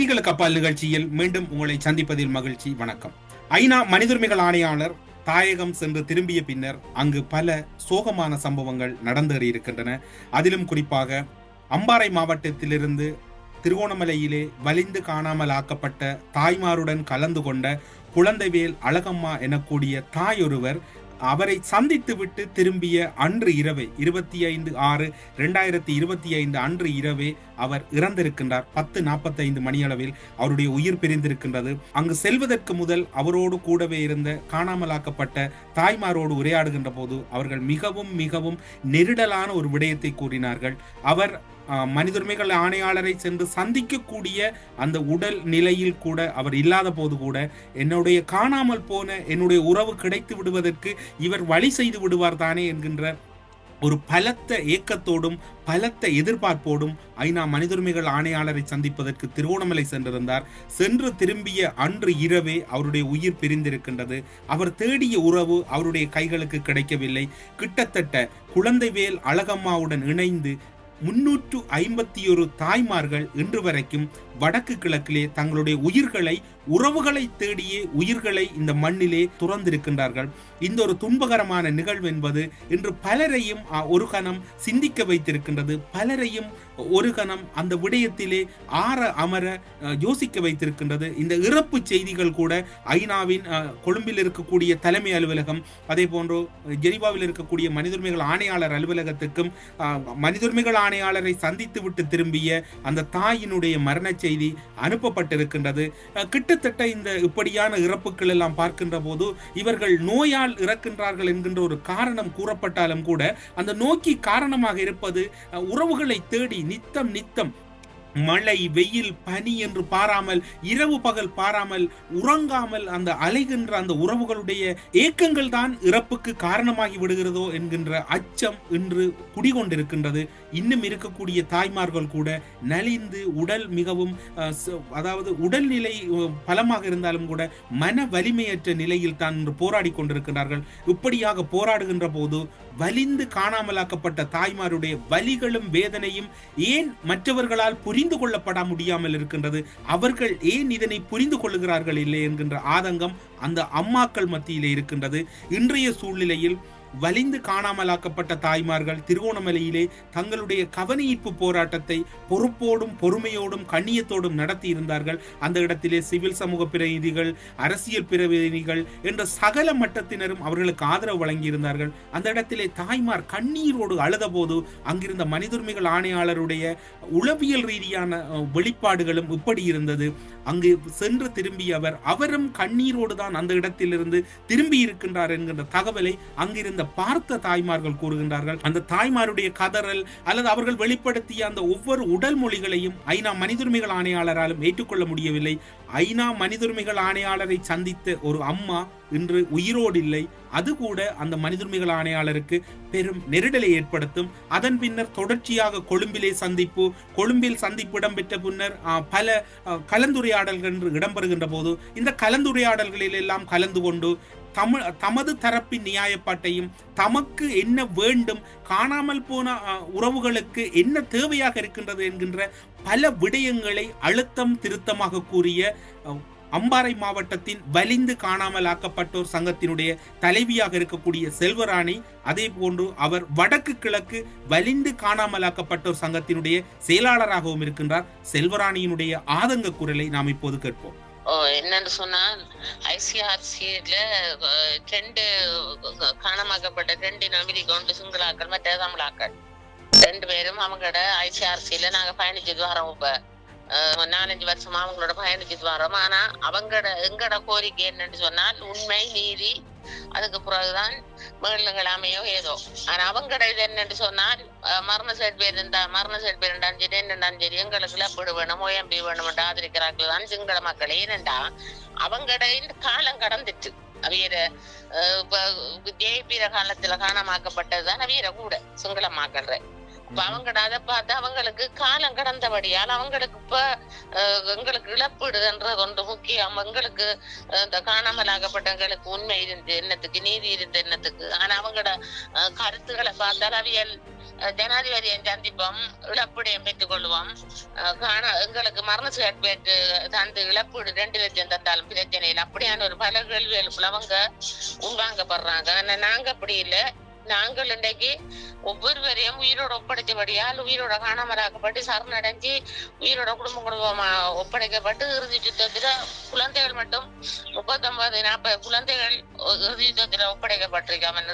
செய்திகளுக்கு அப்பால் நிகழ்ச்சியில் மீண்டும் உங்களை சந்திப்பதில் மகிழ்ச்சி. வணக்கம். ஐநா மனிதுரிமைகள் ஆணையாளர் தாயகம் சென்று திரும்பிய பின்னர் அங்கு பல சோகமான சம்பவங்கள் நடந்தேறியிருக்கின்றன அதிலும் குறிப்பாக அம்பாறை மாவட்டத்திலிருந்து திருகோணமலையிலே வலிந்து காணாமல் ஆக்கப்பட்ட தாய்மாருடன் கலந்து கொண்ட குழந்தைவேல் அழகம்மா எனக்கூடிய தாயொருவர் அவரை சந்தித்துவிட்டு திரும்பிய அன்று இரவே இருபத்தி ஐந்து ஆறு ரெண்டாயிரத்தி இருபத்தி ஐந்து அன்று இரவே அவர் இறந்திருக்கின்றார். பத்து நாற்பத்தைந்து மணியளவில் அவருடைய உயிர் பிரிந்திருக்கின்றது. அங்கு செல்வதற்கு முதல் அவரோடு கூடவே இருந்த காணாமலாக்கப்பட்ட தாய்மாரோடு உரையாடுகின்ற போது அவர்கள் மிகவும் மிகவும் நெருடலான ஒரு விடயத்தை கூறினார்கள். அவர் மனித உரிமைகள் ஆணையாளரை சென்று சந்திக்கக்கூடிய அந்த உடல் நிலையில் கூட அவர் இல்லாத போது கூட என்னுடைய காணாமல் போன என்னுடைய உறவு கிடைத்து விடுவதற்கு இவர் வழி செய்து விடுவார் தானே என்கின்ற ஒரு பலத்த ஏக்கத்தோடும் பலத்த எதிர்பார்ப்போடும் ஐநா மனிதுரிமைகள் ஆணையாளரை சந்திப்பதற்கு திருவோணமலை சென்றிருந்தார். சென்று திரும்பிய அன்று இரவே அவருடைய உயிர் பிரிந்திருக்கின்றது. அவர் தேடிய உறவு அவருடைய கைகளுக்கு கிடைக்கவில்லை. கிட்டத்தட்ட குழந்தைவேல் அழகம்மாவுடன் இணைந்து முன்னூற்று ஐம்பத்தி ஒரு தாய்மார்கள் இன்று வரைக்கும் வடக்கு கிழக்கிலே தங்களுடைய உயிர்களை உறவுகளை தேடியே உயிர்களை இந்த மண்ணிலே துறந்திருக்கின்றார்கள். இந்த ஒரு துன்பகரமான நிகழ்வு என்பது இன்று பலரையும் அ, ஒரு கணம் சிந்திக்க வைத்திருக்கின்றது. பலரையும் ஒரு கணம் அந்த விடயத்திலே ஆற அமர யோசிக்க வைத்திருக்கின்றது. இந்த இறப்பு செய்திகள் கூட ஐநாவின் கொழும்பில் இருக்கக்கூடிய தலைமை அலுவலகம் அதே போன்று ஜெனிவாவில் இருக்கக்கூடிய மனிதுரிமைகள் ஆணையாளர் அலுவலகத்துக்கும் அ, மனிதுரிமைகள் ஆணையாளரை சந்தித்து விட்டு திரும்பிய அந்த தாயினுடைய மரண செய்தி அனுப்பப்பட்டிருக்கின்றது. கிட்டத்தட்ட இந்த இப்படியான இறப்புகள் எல்லாம் பார்க்கின்ற போது இவர்கள் நோயால் இறக்கின்றார்கள் என்கின்ற ஒரு காரணம் கூறப்பட்டாலும் கூட அந்த நோக்கி காரணமாக இருப்பது உறவுகளை தேடி நித்தம் நித்தம் மழை வெயில் பனி என்று பாராமல் இரவு பகல் பாராமல் உறங்காமல் அந்த அலைகின்ற அந்த உறவுகளுடைய ஏக்கங்கள் தான் இறப்புக்கு காரணமாகி விடுகிறதோ என்கின்ற அச்சம் இன்று குடிகொண்டிருக்கின்றது. இன்னும் இருக்கக்கூடிய தாய்மார்கள் கூட நலிந்து உடல் மிகவும் அதாவது உடல்நிலை பலமாக இருந்தாலும் கூட மன வலிமையற்ற நிலையில் தான் இன்று போராடி கொண்டிருக்கிறார்கள் இப்படியாக போராடுகின்ற போது வலிந்து காணாமலாக்கப்பட்ட தாய்மாருடைய வலிகளும் வேதனையும் ஏன் மற்றவர்களால் புரிந்து கொள்ளப்பட முடியாமல் இருக்கின்றது? அவர்கள் ஏன் இதனை புரிந்து கொள்ளுகிறார்கள் இல்லை என்கின்ற ஆதங்கம் அந்த அம்மாக்கள் மத்தியிலே இருக்கின்றது. இன்றைய சூழ்நிலையில் வலிந்து காணாமலாக்கப்பட்ட தாய்மார்கள் திருகோணமலையிலே தங்களுடைய கவனஈர்ப்பு போராட்டத்தை பொறுப்போடும் பொறுமையோடும் கண்ணியத்தோடும் நடத்தி இருந்தார்கள். அந்த இடத்திலே சிவில் சமூக பிரதிநிதிகள் அரசியல் பிரதிநிதிகள் என்ற சகல மட்டத்தினரும் அவர்களுக்கு ஆதரவு வழங்கியிருந்தார்கள். அந்த இடத்திலே தாய்மார் கண்ணீரோடு அழுதபோது அங்கிருந்த மனிதுரிமைகள் ஆணையாளருடைய உளவியல் ரீதியான வெளிப்பாடுகளும் இப்படி இருந்தது. அங்கு சென்று திரும்பிய அவர் அவரும் கண்ணீரோடு தான் அந்த இடத்திலிருந்து திரும்பி இருக்கின்றார் என்கின்ற தகவலை அங்கிருந்த பார்த்த தாய்மார்கள் கூறுகின்றார்கள். அந்த தாய்மாருடைய கதறல் அல்லது அவர்கள் வெளிப்படுத்திய அந்த ஒவ்வொரு உடல் மொழிகளையும் ஐநா மனிதுரிமைகள் ஆணையாளராலும் ஏற்றுக்கொள்ள முடியவில்லை. ஐநா மனிதுரிமைகள் ஆணையாளரை சந்தித்த ஒரு அம்மா இன்று உயிரோடு இல்லை. அது கூட அந்த மனிதுரிமைகள் ஆணையாளருக்கு பெரும் நெருடலை ஏற்படுத்தும். அதன் பின்னர் தொடர்ச்சியாக கொழும்பிலே சந்திப்பு கொழும்பில் சந்திப்பு இடம்பெற்ற பின்னர் பல கலந்துரையாடல்கள் என்று இடம்பெறுகின்ற போது இந்த கலந்துரையாடல்களில் எல்லாம் கலந்து கொண்டு தமிழ் தமது தரப்பின் நியாயப்பாட்டையும் தமக்கு என்ன வேண்டும் காணாமல் போன உறவுகளுக்கு என்ன தேவையாக இருக்கின்றது என்கின்ற பல விடயங்களை அழுத்தம் திருத்தமாக கூறிய அம்பாறை மாவட்டத்தின் வலிந்து காணாமல் ஆக்கப்பட்டோர் சங்கத்தினுடைய தலைவியாக இருக்கக்கூடிய செல்வராணி அதே போன்று அவர் வடக்கு கிழக்கு வலிந்து காணாமல் ஆக்கப்பட்டோர் சங்கத்தினுடைய செயலாளராகவும் இருக்கின்றார். செல்வராணியினுடைய ஆதங்க குரலை நாம் இப்போது கேட்போம். என்னன்னு சொன்னா ஐசிஆர்சியில ரெண்டு காணமாக்கப்பட்ட ரெண்டு நம்பிக்கை கொண்டு சிங்களாக்கள் மற்ற தமிழாக்கள் ரெண்டு பேரும் அவங்களோட ஐசிஆர்சியில நாங்க பயணிச்சது வரோம் இப்ப. நாலஞ்சு வருஷமா அவங்களோட பயணிச்சுட்டு வரோம். ஆனா அவங்களோட எங்கட கோரிக்கை என்னன்னு சொன்னால் உண்மை நீதி அதுக்கு பிறகுதான் மேலுங்கள் அமையோ ஏதோ. ஆனா அவங்கட இது என்னன்னு சொன்னால் மரண சர்டிஃபிகேட் இருந்தா மரண சர்டிஃபிகேட் இருந்தாலும் சரி என்னண்டாலும் சரி எங்களுக்கு இழப்பீடு வேணும் ஓஎம்பி வேணும் ஆதரிக்கிறார்கள் தான் சிங்கள மக்கள். ஏனென்றா அவங்கட இந்த காலம் கடந்துட்டு அவியர ஜெயபீர காலத்துல காணமாக்கப்பட்டதுதான் அவியர கூட சிங்கள மக்கள் இப்ப அவங்கட அதை பார்த்து அவங்களுக்கு காலம் கடந்தபடியால் அவங்களுக்கு இப்ப எங்களுக்கு இழப்பீடுன்றது ஒன்று முக்கியம். எங்களுக்கு இந்த காணாமலாகப்பட்டவங்களுக்கு உண்மை இருந்து என்னத்துக்கு நீதி இருந்து என்னத்துக்கு? ஆனா அவங்களோட கருத்துக்களை பார்த்தால் அவியல் அஹ், ஜனாதிபதியை சந்திப்போம் இழப்பீடையும் பெற்றுக் கொள்வோம். அஹ், காண எங்களுக்கு மரண சர்டிபிகேட் தந்து இழப்பீடு ரெண்டு லட்சம் தந்தாலும் பிரச்சனை இல்லை. அப்படியான ஒரு பல கேள்விகளுக்குள்ள அவங்க உள்வாங்கப்படுறாங்க. ஆனா நாங்க அப்படி இல்லை. நாங்கள் இன்றைக்கு ஒவ்வொருவரையும் உயிரோட ஒப்படைத்தபடியால் உயிரோட காணாமலாக்கப்பட்டு சரணடைஞ்சு உயிரோட குடும்ப குடும்பமா ஒப்படைக்கப்பட்டு இறுதி யுத்தத்துல குழந்தைகள் மட்டும் முப்பத்தொன்பது நாற்பது குழந்தைகள் இறுதி யுத்தத்துல ஒப்படைக்கப்பட்டிருக்காம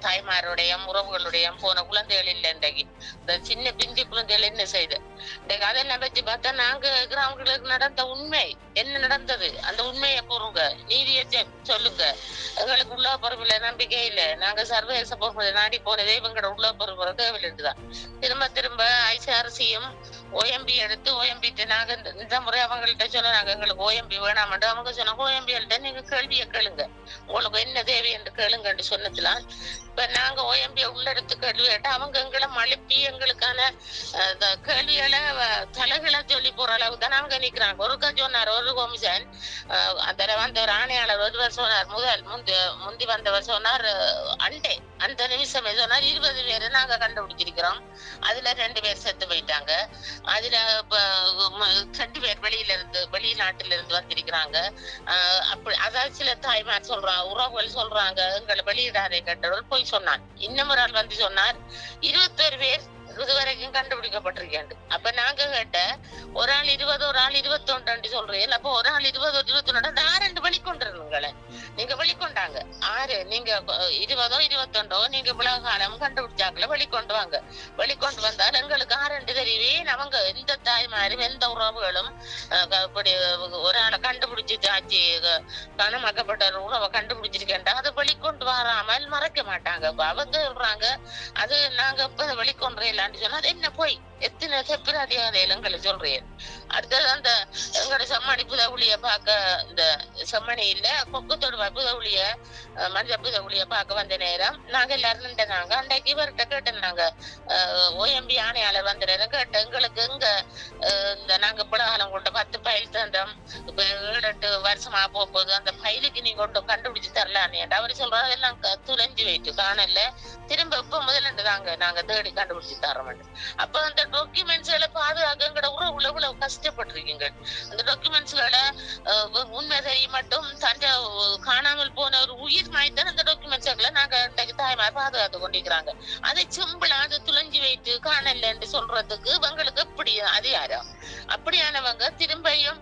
தாய்மாருடைய உறவுகளுடைய போன குழந்தைகள் இல்லை இன்றைக்கு. இந்த சின்ன பிஞ்சு குழந்தைகள் என்ன செய்து கதை அதெல்லாம் பார்த்தா நாங்க இருக்கிறவங்களுக்கு நடந்த உண்மை. என்ன நடந்தது? அந்த உண்மையை கூறுங்க. நீதியை சொல்லுங்க. எங்களுக்கு உள்ள பொறுப்புல நம்பிக்கை இல்ல. நாங்க சர்வதேச பொறுப்புல நாடி போனதே இவங்களோட உள்ள பொறுப்பு தேவையில்லைதான் திரும்ப திரும்ப ஐசிஆர்சியும் ஓஎம்பி எடுத்து ஓஎம்பி நாங்க இந்த- முறை அவங்கள்ட்ட சொல்ல நாங்க எங்களுக்கு ஓஎம்பி வேணாமட்டு அவங்க சொன்னாங்க ஓஎம்பிகள்ட்ட நீங்க கேள்வியை கேளுங்க உங்களுக்கு என்ன தேவை என்று கேளுங்கன்னு சொன்னதுலாம் இப்ப நாங்க ஓஎம்பி உள்ளெடுத்து கேள்வி கேட்டா அவங்க எங்களை மழுப்பி எங்களுக்கான கேள்விகளை தலைகளை சொல்லி போற அளவுக்கு தான் அவங்க நிக்கிறாங்க ஒருக்கா சொன்னார் ஒரு கோமிசன் அந்த வந்த ஒரு ஆணையாளர் ஒருவர் சொன்னார் முதல் முந்தி முந்தி வந்தவர் சொன்னார் அண்டே அந்த நிமிஷமே சொன்னார் இருபது பேரை நாங்க கண்டுபிடிச்சிருக்கிறோம் அதுல ரெண்டு பேர் செத்து போயிட்டாங்க அதுல ரெண்டு பேர் வெளியில இருந்து வெளிநாட்டுல இருந்து வந்திருக்கிறாங்க. ஆஹ் அப்படி அதாவது சில தாய்மார் சொல்றாங்க உறவுகள் சொல்றாங்க எங்களை வெளியிடாதே கேட்டவர் போய் சொன்னார் இன்னும் ஒரு ஆள் வந்து சொன்னார் இருபத்தொரு பேர் இதுவரைக்கும் கண்டுபிடிக்கப்பட்டிருக்கேன் அப்ப நாங்க கேட்ட ஒரு ஆள் இருபது ஒரு ஆள் இருபத்தொன்று சொல்றீங்க அப்ப ஒரு ஆள் இருபது இருபத்தொன்னு நான் ரெண்டு வெளிக்கொண்டிருந்தீங்களே நீங்க வெளிக்கொண்டாங்க. ஆறு நீங்க இருபதோ இருபத்தொண்டோ நீங்க இவ்வளவு காலம் கண்டுபிடிச்சாக்கல வெளிக்கொண்டு வாங்க. வெளிக்கொண்டு வந்தால் எங்களுக்கு ஆரண்டு தெரியவே அவங்க எந்த தாய்மாரும் எந்த உறவுகளும் இப்படி ஒரு ஆளை கண்டுபிடிச்சு ஆச்சு க- கனமாக்கப்பட்ட ஒரு கண்டுபிடிச்சிருக்கேன்டா. அதை வெளிக்கொண்டு வராமல் மறைக்க மாட்டாங்க. அவங்க சொல்றாங்க அது நாங்க இப்ப வெளிக்கொண்டு இல்லான்னு சொன்னா அது என்ன போய் எத்தனை செப்பிராதியாக எங்களை சொல்றேன்? அடுத்தது அந்த எங்களோட செம்மணி புதவுளிய பார்க்க இந்த செம்மணி இல்ல கொக்கத்தோடு புதவுளிய அஹ், புதவுளிய பார்க்க வந்த நேரம் நாங்க எல்லாரும் நின்றுனாங்க. அன்றைக்கு இவர்கிட்ட கேட்டேன் நாங்க. ஓஎம்பி ஆணையாளர் வந்த நேரம் எங்களுக்கு எங்க இந்த நாங்க புலகாலம் கொண்ட பத்து பயில் தந்தோம் இப்ப ஏழு எட்டு வருஷமா போகும்போது அந்த பயிலுக்கு நீங்க ஒன்றும் கண்டுபிடிச்சு தரலான்னு அவர் சொல்றாரு அதெல்லாம் துளைஞ்சு போயிட்டு காணல திரும்ப இப்ப முதல்ல தாங்க நாங்க தேடி கண்டுபிடிச்சு தரோம் அப்ப அந்த டாக்குமெண்ட்ஸ்களை பாதுகாக்கங்கிற எங்கட உறவுல இவ்வளவு கஷ்டப்பட்டிருக்கீங்க. அந்த டாக்குமெண்ட்ஸ்களை உண்மை தெரிய மட்டும் தஞ்சை காணாமல் போன ஒரு உயிர் மாய்த்தான் அந்த டாக்குமெண்ட்ஸ்களை நாங்க தாய்மார் பாதுகாத்து கொண்டிருக்கிறாங்க. அதை சிம்பிளா அதை துளைஞ்சு வைத்து காணலன்னு சொல்றதுக்கு இவங்களுக்கு எப்படி அதிகாரம். அப்படியானவங்க திரும்பியும்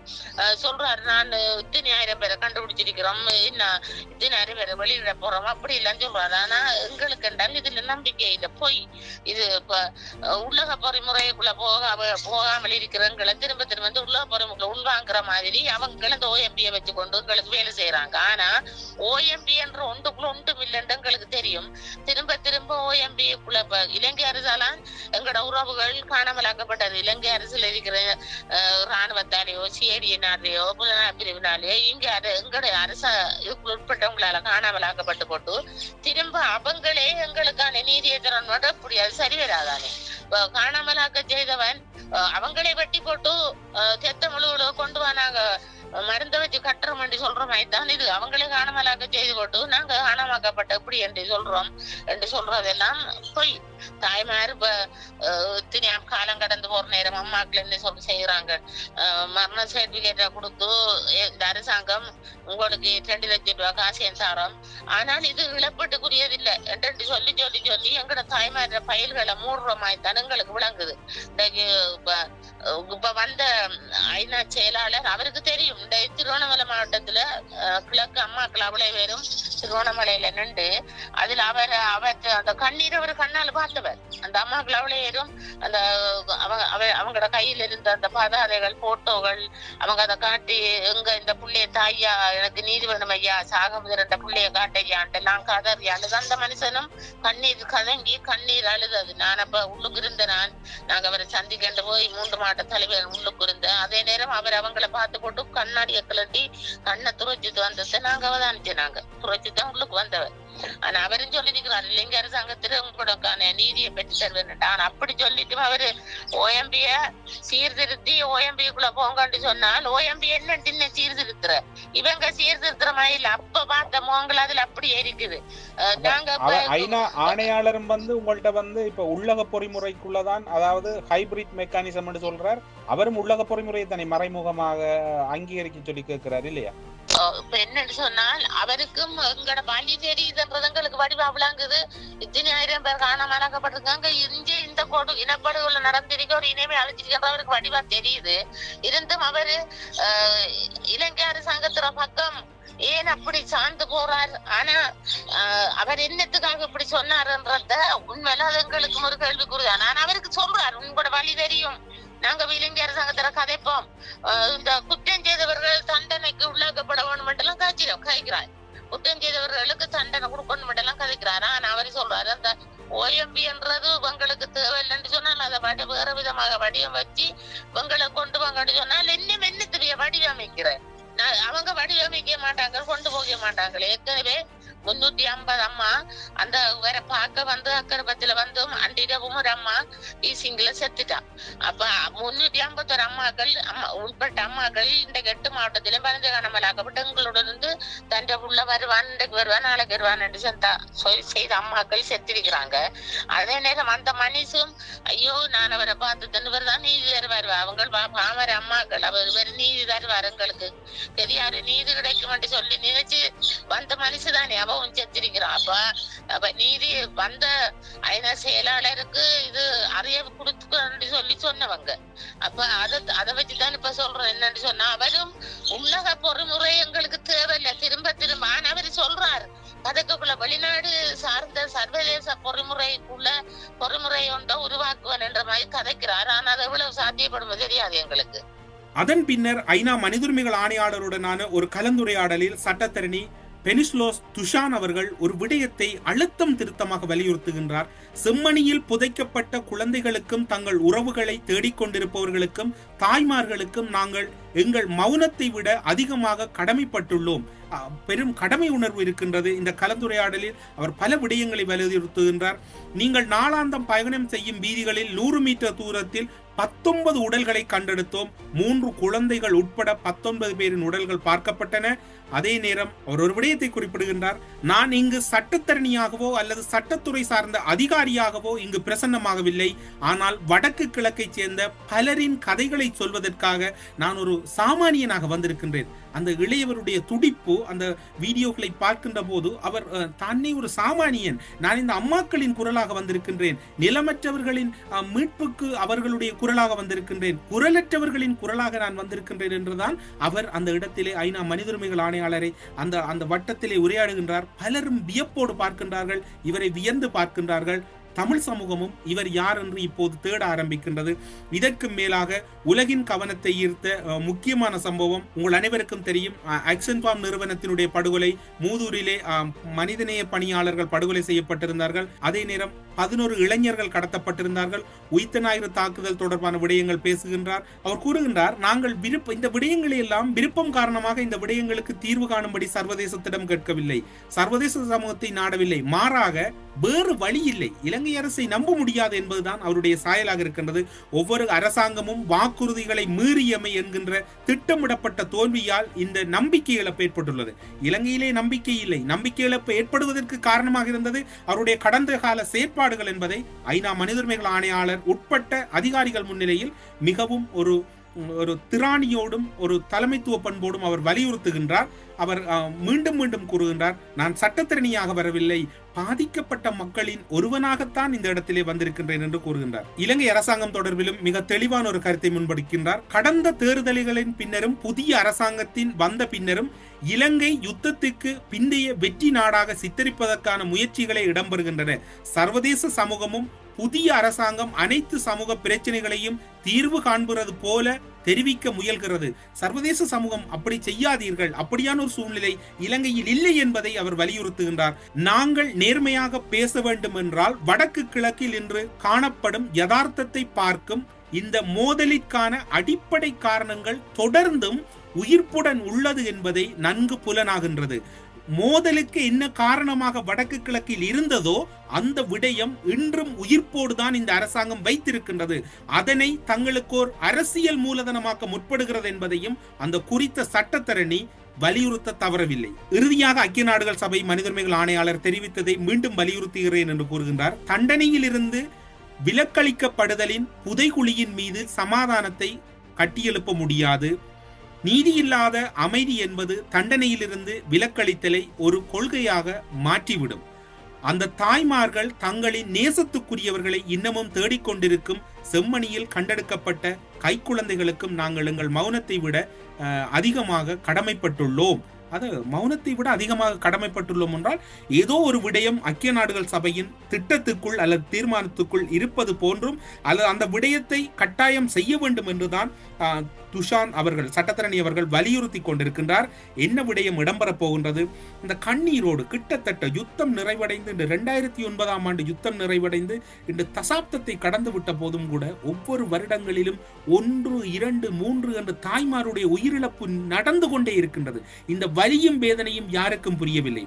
சொல்றாரு நான் இத்தனை ஆயிரம் பேரை கண்டுபிடிச்சிருக்கிறோம். இன்னும் இத்தனை ஆயிரம் பேரை வெளியிட போறோம்? அப்படி எல்லாம் சொல்றாரு. ஆனா எங்களுக்கு என்றால் இதுல நம்பிக்கை இல்லை. போய் இது இப்ப அஹ், உலக பொறிமுறைக்குள்ள போக போகாமல் இருக்கிறவங்களை திரும்ப திரும்ப வந்து உலக பொறிமுறை உள்வாங்குற மாதிரி அவங்களும் இந்த ஓஎம்பியை வச்சு கொண்டு எங்களுக்கு வேலை செய்யறாங்க ஆனா ஓஎம்பி என்ற ஒன்றுக்குள்ள ஒன்றும் இல்லைன்னு எங்களுக்கு தெரியும். திரும்ப திரும்ப ஓஎம்பிக்குள்ள இலங்கை அரசாலான் எங்களோட உறவுகள் காணாமலாக்கப்பட்டது. இலங்கை அரசில் இருக்கிற அஹ், ராணுவத்தாலேயோ சிஐடியினாலேயோ புலனாய்வு பிரிவினாலேயோ இங்க அது எங்களுடைய அரச உட்பட்டவங்களால காணாமலாக்கப்பட்டு போட்டு திரும்ப அவங்களே எங்களுக்கான நீதியை தரணும் அப்படி அது சரி வராதானே? காணாமலாக்க செய்தவன் அஹ், அவங்களே வெட்டி போட்டு அஹ், தெத்த முழுவதும் கொண்டு வந்தாங்க மருந்த வச்சு கட்டுறோம் சொல்ற மாதிரி தான் இது. அவங்களே காணாமலாக்க செய்து போட்டு நாங்க காணாமாக்கப்பட்ட எப்படி என்று சொல்றோம் என்று சொல்றதெல்லாம் பொய். தாய்மார் இப்ப காலம் கடந்து போற நேரம் அம்மாக்கள் என்ன சொல்லி செய்யறாங்க மரண சர்டிபிகேட்டை கொடுத்து இந்த அரசாங்கம் உங்களுக்கு ரெண்டு லட்சம் ரூபாய் காசியம் தாரம் ஆனால் இது இழப்பட்டுக்குரியதில்லை என்று சொல்லி சொல்லி சொல்லி எங்கட தாய்மார பயில்களை மூடுறமாய் தனங்களுக்கு விளங்குது இப்ப வந்த ஐநா செயலாளர் அவருக்கு தெரியும் இந்த திருவண்ணாமலை மாவட்டத்துல கிழக்கு அம்மாக்கள் அவ்வளவு பேரும் திருவண்ணாமலையில நின்று அதுல அவர் அவர் அந்த கண்ணீர் அவர் கண்ணால் பார்த்தவர் அந்த அம்மாக்கள் அவ்வளவு அந்த அவங்க அவ- அவங்களோட கையில இருந்த அந்த பதாதைகள் போட்டோகள் அவங்க அதை காட்டி எங்க இந்த புள்ளைய தாய்யா எனக்கு நீதி வேணும் ஐயா சாக முதல் புள்ளைய காட்டையான்ட்டு நான் கதறி அழுது. அந்த மனுஷனும் கண்ணீர் கதங்கி கண்ணீர் அழுதது. நான் அப்ப உள்ளுக்கு இருந்த நான். நாங்க அவரை சந்திக்கண்டு போய் மூன்று மாட்ட தலைவர் உள்ளுக்கு இருந்தேன். அதே நேரம் அவர் அவங்கள பார்த்து போட்டு கண்ணாடியை கிளட்டி கண்ணை துரைச்சிட்டு வந்ததை. நாங்க அவதானிச்சு நாங்க. துரைச்சிட்டு தான் உள்ளுக்கு வந்தவர். ஆனா அவரும் சொல்லியிருக்கிறார் இலங்கை அரசாங்கத்துல உங்களுக்கான நீதியை பெற்று தருவேன் ஆனா அப்படி சொல்லிட்டு அவரு ஓஎம்பிய சீர்திருத்தி ஓஎம்பிக்குள்ள போங்கன்னு சொன்னால் ஓஎம்பி என்ன என்ன சீர்திருத்துற. இவங்க சீர்திருத்துற மாதிரி இல்ல. அப்ப பார்த்த மோங்கள் அதுல அப்படியே இருக்குது நாங்க ஐநா ஆணையாளரும் வந்து உங்கள்ட்ட வந்து இப்ப உள்ளக பொறிமுறைக்குள்ளதான் அதாவது ஹைபிரிட் மெக்கானிசம்னு சொல்றார். அவரும் உள்ளக பொறிமுறையை தன்னை மறைமுகமாக அங்கீகரிக்க சொல்லி கேட்கிறார் இல்லையா? இப்ப என்னன்னு சொன்னால் அவருக்கும் எங்கட பள்ளி தெரியுதுன்றது எங்களுக்கு வடிவா விளங்குது. இத்தனை ஆயிரம் பேர் காணாமலாக்கப்பட்டிருக்காங்க இங்க இந்த கோடு இனப்படுகொலை நடந்திருக்க ஒரு இனிமே அழிச்சிருக்கின்ற அவருக்கு வடிவா தெரியுது. இருந்தும் அவரு இலங்கை அரசாங்கத்துல பக்கம் ஏன் அப்படி சார்ந்து போறார்? ஆனா அவர் என்னத்துக்காக இப்படி சொன்னாருன்றத உண்மையில அது எங்களுக்கு ஒரு கேள்விக்குறிதான் ஆனா அவருக்கு சொல்றார் உங்களோட வழி தெரியும். நாங்க இலங்கை அரசாங்கத்துல கதைப்போம். இந்த குற்றம் செய்தவர்கள் தண்டனைக்கு உள்ள குற்றஞ்செய்தவர்களுக்கு தண்டனை கொடுக்கணும் எல்லாம் கதைக்கிறார்? ஆனா அவர் சொல்றாரு அந்த ஓஎம்பி என்றது உங்களுக்கு தேவையில்லைன்னு சொன்னால் அதை வடி வேற விதமாக வடிவம் வச்சு உங்களை கொண்டு வாங்கன்னு சொன்னால் இன்னும் என்ன தெரிய நான் அவங்க வடிவமைக்க மாட்டாங்க கொண்டு போக மாட்டாங்களே. ஏற்கனவே முன்னூத்தி ஐம்பது அம்மா. அந்த வேற பார்க்க வந்து அக்கரபத்துல வந்து அண்டிடவும் ஒரு அம்மா பீசிங்ல செத்துட்டா. அப்ப முன்னூத்தி ஐம்பத்தொரு அம்மாக்கள் அம்மா உட்பட்ட அம்மாக்கள் இந்த எட்டு மாவட்டத்திலும் பரஞ்ச காணாமலாக்கப்பட்டு எங்களுடன் இருந்து தன் உள்ள வருவான் இன்றைக்கு வருவான் நாளைக்கு வருவான் என்று செந்தா சொல் செய்த அம்மாக்கள் செத்திருக்கிறாங்க. அதே நேரம் அந்த மனுஷும் ஐயோ நான் அவரை பார்த்து தன்னுவர் தான் நீதி தருவார். அவங்க பா- பாமர அம்மாக்கள் அவர் வேறு நீதி தருவார் எங்களுக்கு. பெரியாரு நீதி கிடைக்கும் என்று சொல்லி நினைச்சு வந்த மனிஷு தானே. அவ பாவம் செஞ்சிருக்கிறான் அப்ப அப்ப நீதி வந்த ஐநா செயலாளருக்கு இது அறிய கொடுத்துக்கன்னு சொல்லி சொன்னவங்க. அப்ப அதை அதை வச்சுதான் இப்ப சொல்றேன் என்னன்னு சொன்னா அவரும் உலக பொறுமுறை எங்களுக்கு தேவையில்லை. திரும்ப திரும்ப ஆனா அவரு சொல்றாரு. அதுக்குள்ள வெளிநாடு சார்ந்த சர்வதேச பொறிமுறைக்குள்ள பொறிமுறை ஒன்றை உருவாக்குவன் என்ற மாதிரி கதைக்கிறார். ஆனா அது எவ்வளவு சாத்தியப்படும் தெரியாது எங்களுக்கு. அதன் பின்னர் ஐநா மனிதுரிமைகள் ஆணையாளருடனான ஒரு கலந்துரையாடலில் சட்டத்தரணி பெனிஸ்லோஸ் துஷான் அவர்கள் ஒரு விடயத்தை அழுத்தம் திருத்தமாக வலியுறுத்துகின்றார். செம்மணியில் புதைக்கப்பட்ட குழந்தைகளுக்கும் தங்கள் உறவுகளை தேடிக்கொண்டிருப்பவர்களுக்கும் தாய்மார்களுக்கும் நாங்கள் எங்கள் மௌனத்தை விட அதிகமாக கடமைப்பட்டுள்ளோம். பெரும் கடமை உணர்வு இருக்கின்றது இந்த கலந்துரையாடலில். அவர் பல விடயங்களை வலியுறுத்துகின்றார். நீங்கள் நாளாந்தம் பயணம் செய்யும் வீதிகளில் நூறு மீட்டர் தூரத்தில் பத்தொன்பது உடல்களை கண்டெடுத்தோம். மூன்று குழந்தைகள் உட்பட பத்தொன்பது பேரின் உடல்கள் பார்க்கப்பட்டன. அதே நேரம் அவர் ஒரு விடயத்தை குறிப்பிடுகின்றார். நான் இங்கு சட்டத்தரணியாகவோ அல்லது சட்டத்துறை சார்ந்த அதிகாரியாகவோ இங்கு பிரசன்னமாகவில்லை. ஆனால் வடக்கு கிழக்கைச் சேர்ந்த பலரின் கதைகளை சொல்வதற்காக நான் ஒரு சாமானியனாக வந்திருக்கின்றேன். அந்த இளையவருடைய துடிப்பு அந்த வீடியோக்களை பார்க்கின்ற போது அவர் அஹ், தன்னை ஒரு சாமானியன் நான் இந்த அம்மாக்களின் குரலாக வந்திருக்கின்றேன். நிலமற்றவர்களின் மீட்புக்கு அவர்களுடைய குரலாக வந்திருக்கின்றேன். குரலற்றவர்களின் குரலாக நான் வந்திருக்கின்றேன் என்றுதான் அவர் அந்த இடத்திலே ஐநா மனித உரிமைகள் ஆணையாளரை அந்த அந்த வட்டத்திலே உரையாடுகின்றார். பலரும் வியப்போடு பார்க்கின்றார்கள். இவரை வியந்து பார்க்கின்றார்கள். தமிழ் சமூகமும் இவர் யார் என்று இப்போது தேட ஆரம்பிக்கின்றது. இதற்கு மேலாக உலகின் கவனத்தை ஈர்த்த முக்கியமான சம்பவம் உங்கள் அனைவருக்கும் தெரியும். ஆக்சன் பாம் நிறுவனத்தினுடைய படுகொலை மூதூரிலே மனிதநேய பணியாளர்கள் படுகொலை செய்யப்பட்டிருந்தார்கள். அதே நேரம் பதினோரு இளைஞர்கள் கடத்தப்பட்டிருந்தார்கள். உயிர்த்த ஞாயிறு தாக்குதல் தொடர்பான விடயங்கள் பேசுகின்றார். அவர் கூறுகின்றார் நாங்கள் விருப்ப இந்த விடயங்களை எல்லாம் விருப்பம் காரணமாக இந்த விடயங்களுக்கு தீர்வு காணும்படி சர்வதேசத்திடம் கேட்கவில்லை. சர்வதேச சமூகத்தை நாடவில்லை. மாறாக வேறு வழி இல்லை. இலங்கை அரசை நம்ப முடியாது என்பதுதான் அவருடைய சாயலாக இருக்கின்றது. ஒவ்வொரு அரசாங்கமும் வாக்குறுதிகளை மீறியமை என்கின்ற திட்டமிடப்பட்ட தோல்வியால் இந்த நம்பிக்கை இழப்பு ஏற்பட்டுள்ளது. இலங்கையிலே நம்பிக்கை இல்லை. நம்பிக்கை இழப்பு ஏற்படுவதற்கு காரணமாக இருந்தது அவருடைய கடந்த கால குறைபாடுகள் என்பதை ஐநா மனிதுரிமைகள் ஆணையாளர் உட்பட்ட அதிகாரிகள் முன்னிலையில் மிகவும் ஒரு ஒரு திராணியோடும் ஒரு தலைமைத்துவ பண்போடும் அவர் வலியுறுத்துகின்றார். அவர் மீண்டும் மீண்டும் கூறுகின்றார் நான் சட்டத்திறனியாக வரவில்லை. பாதிக்கப்பட்ட மக்களின் ஒருவனாகத்தான் இந்த இடத்திலே வந்திருக்கின்றேன் என்று கூறுகின்றார். இலங்கை அரசாங்கம் தொடர்பிலும் மிக தெளிவான ஒரு கருத்தை முன்வைக்கின்றார். கடந்த தேர்தல்களின் பின்னரும் புதிய அரசாங்கத்தின் வந்த பின்னரும் இலங்கை யுத்தத்துக்கு பிந்தைய வெற்றி நாடாக சித்தரிப்பதற்கான முயற்சிகளை இடம்பெறுகின்றன. சர்வதேச சமூகமும் புதிய அரசாங்கம் அனைத்து சமூக பிரச்சனைகளையும் தீர்வு காண்பது போல தெரிவிக்க முயல்கிறது. சர்வதேச சமூகம் அப்படி செய்யாதீர்கள். அப்படியான ஒரு சூழ்நிலை இலங்கையில் இல்லை என்பதை அவர் வலியுறுத்துகின்றார். நாங்கள் நேர்மையாக பேச வேண்டும் என்றால் வடக்கு கிழக்கில் இன்று காணப்படும் யதார்த்தத்தை பார்க்கும் இந்த மோதலிற்கான அடிப்படை காரணங்கள் தொடர்ந்தும் உயிர்ப்புடன் உள்ளது என்பதை நன்கு புலனாகின்றது. மோதலுக்கு என்ன காரணமாக வடக்கு கிழக்கில் இருந்ததோ அந்த விடயம் இன்றும் உயிர்ப்போடு தான் இந்த அரசாங்கம் வைத்திருக்கின்றது. அதனை தங்களுக்கோர் அரசியல் மூலதனமாக்க முற்படுகிறது என்பதையும் அந்த குறித்த சட்டத்தரணி வலியுறுத்த தவறவில்லை. இறுதியாக ஐக்கிய நாடுகள் சபை மனிதர்மைகள் ஆணையாளர் தெரிவித்ததை மீண்டும் வலியுறுத்துகிறேன் என்று கூறுகின்றார். தண்டனையில் இருந்து விலக்களிக்கப்படுதலின் புதைகுழியின் மீது சமாதானத்தை கட்டியெழுப்ப முடியாது. நீதியில்லாத அமைதி என்பது தண்டனையிலிருந்து விலக்களித்தலை ஒரு கொள்கையாக மாற்றிவிடும். அந்த தாய்மார்கள் தங்களின் நேசத்துக்குரியவர்களை இன்னமும் தேடிக்கொண்டிருக்கும் செம்மணியில் கண்டெடுக்கப்பட்ட கைக்குழந்தைகளுக்கும் நாங்கள் எங்கள் மௌனத்தை விட அதிகமாக கடமைப்பட்டுள்ளோம். அது மௌனத்தை விட அதிகமாக கடமைப்பட்டுள்ளோம் என்றால் ஏதோ ஒரு விடயம் ஐக்கிய நாடுகள் சபையின் திட்டத்துக்குள் அல்லது தீர்மானத்துக்குள் இருப்பது போன்றும் அல்லது அந்த விடயத்தை கட்டாயம் செய்ய வேண்டும் என்றுதான் துஷான் அவர்கள் சட்டத்தரணி அவர்கள் வலியுறுத்தி கொண்டிருக்கின்றார். என்ன விடயம் இடம்பெறப் போகின்றது? இந்த கண்ணீரோடு கிட்டத்தட்ட யுத்தம் நிறைவடைந்து இந்த ரெண்டாயிரத்தி ஒன்பதாம் ஆண்டு யுத்தம் நிறைவடைந்து இந்த தசாப்தத்தை கடந்து விட்ட போதும் கூட ஒவ்வொரு வருடங்களிலும் ஒன்று இரண்டு மூன்று என்ற தாய்மாருடைய உயிரிழப்பு நடந்து கொண்டே இருக்கின்றது. இந்த வலியும் வேதனையும் யாருக்கும் புரியவில்லை.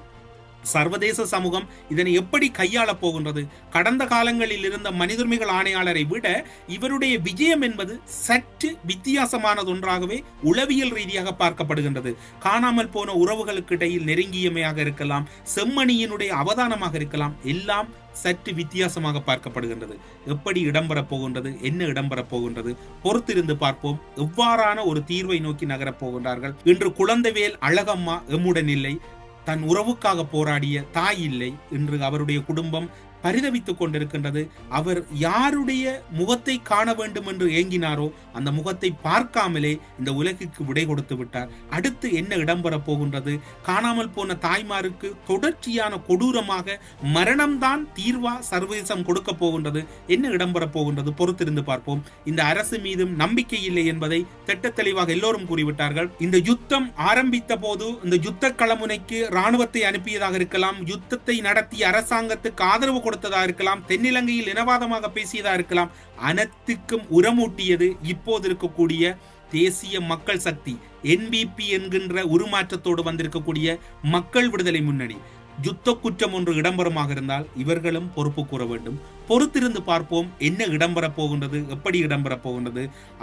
சர்வதேச சமூகம் இதனை எப்படி கையாளப் போகின்றது? கடந்த காலங்களில் இருந்த மனிதுரிமைகள் ஆணையாளரை விட இவருடைய விஜயம் என்பது சற்று வித்தியாசமானது ஒன்றாகவே உளவியல் ரீதியாக பார்க்கப்படுகின்றது. காணாமல் போன உறவுகளுக்கு இடையில் நெருங்கியமையாக இருக்கலாம் செம்மணியினுடைய அவதானமாக இருக்கலாம் எல்லாம் சற்று வித்தியாசமாக பார்க்கப்படுகின்றது. எப்படி இடம்பெறப் போகின்றது? என்ன இடம்பெறப் போகின்றது? பொறுத்திருந்து பார்ப்போம். எவ்வாறான ஒரு தீர்வை நோக்கி நகரப் போகின்றார்கள்? இன்று குழந்தைவேல் அழகம்மா எம்முடன் இல்லை. தன் உறவுக்காக போராடிய தாய் இல்லை இன்று அவருடைய குடும்பம் பரிதவித்துக் கொண்டிருக்கின்றது. அவர் யாருடைய முகத்தை காண வேண்டும் என்று ஏங்கினாரோ அந்த முகத்தை பார்க்காமலே இந்த உலகிற்கு விடை கொடுத்து விட்டார். அடுத்து என்ன இடம்பெறப் போகின்றது? காணாமல் போன தாய்மாருக்கு தொடர்ச்சியான கொடூரமாக மரணம்தான் தீர்வா சர்வதேசம் கொடுக்க போகின்றது. என்ன இடம்பெறப் போகின்றது? பொறுத்திருந்து பார்ப்போம். இந்த அரசு மீதும் நம்பிக்கை இல்லை என்பதை திட்ட தெளிவாக எல்லோரும் கூறிவிட்டார்கள். இந்த யுத்தம் ஆரம்பித்த போது இந்த யுத்த களமுனைக்கு ராணுவத்தை அனுப்பியதாக இருக்கலாம். யுத்தத்தை நடத்திய அரசாங்கத்துக்கு ஆதரவு கொடுத்ததா இருக்கலாம் தென்னிலங்கையில் இனவாதமாக பேசியதா இருக்கலாம் அனைத்துக்கும் உரமூட்டியது இப்போது இருக்கக்கூடிய தேசிய மக்கள் சக்தி என்பிபி என்கின்ற உருமாற்றத்தோடு வந்திருக்கக்கூடிய மக்கள் விடுதலை முன்னணி. யுத்த குற்றம் ஒன்று இடம்பெறமாக இருந்தால் இவர்களும் பொறுப்பு கூற வேண்டும். பொறுத்திருந்து பார்ப்போம் என்ன இடம்பெறப் போகின்றது எப்படி இடம்பெறப் போகின்றது.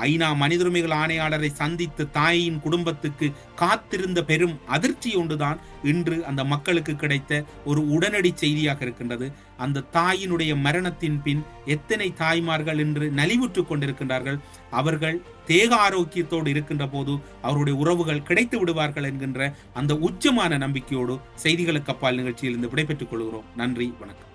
ஐநா மனிதுரிமைகள் ஆணையாளரை சந்தித்து தாயின் குடும்பத்துக்கு காத்திருந்த பெரும் அதிர்ச்சி ஒன்றுதான் இன்று அந்த மக்களுக்கு கிடைத்த ஒரு உடனடி செய்தியாக இருக்கின்றது. அந்த தாயினுடைய மரணத்தின் பின் எத்தனை தாய்மார்கள் இன்று நலிவுற்றுக் கொண்டிருக்கின்றார்கள். அவர்கள் தேக ஆரோக்கியத்தோடு இருக்கின்ற போது அவருடைய உறவுகள் கிடைத்து விடுவார்கள் என்கின்ற அந்த உச்சமான நம்பிக்கையோடு செய்திகளுக்கு அப்பால் நிகழ்ச்சியில் இருந்து விடைபெற்றுக் கொள்கிறோம். நன்றி வணக்கம்.